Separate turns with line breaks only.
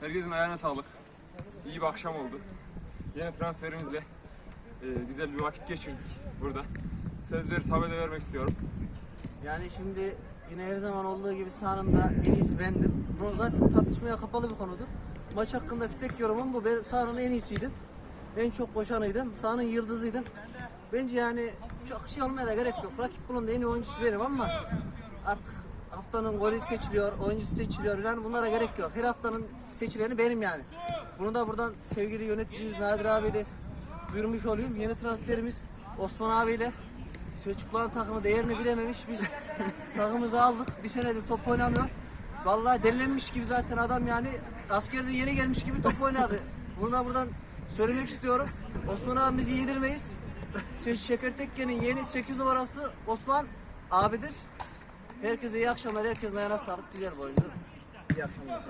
Herkesin ayağına sağlık. İyi bir akşam oldu. Yine transferimizle e, güzel bir vakit geçirdik burada. Sözleri Samet'e vermek istiyorum.
Yani şimdi yine her zaman olduğu gibi sahanın en iyisi bendim. Bu zaten tartışmaya kapalı bir konudur. Maç hakkındaki tek yorumum bu. Ben sahanın en iyisiydim. En çok koşanıydım. Sahanın yıldızıydım. Bence yani çok şey olmaya da gerek yok. Rakip bunun da en iyi oyuncusu benim ama artık haftanın golü seçiliyor, oyuncusu seçiliyor falan bunlara gerek yok. Her haftanın seçileni benim yani. Bunu da buradan sevgili yöneticimiz Nadir abi de duyurmuş olayım. Yeni transferimiz Osman abiyle Selçuklu'nun takımı değerini bilememiş. Biz takımımızı aldık. Bir senedir top oynamıyor. Vallahi delilenmiş gibi zaten adam yani askerde yeni gelmiş gibi top oynadı. Bunu da buradan söylemek istiyorum. Osman abimizi yedirmeyiz. Şekertekke'nin yeni 8 numarası Osman abidir. Herkese iyi akşamlar. Herkesin ayağına sağlık. Güzel bir oyundu. İyi akşamlar.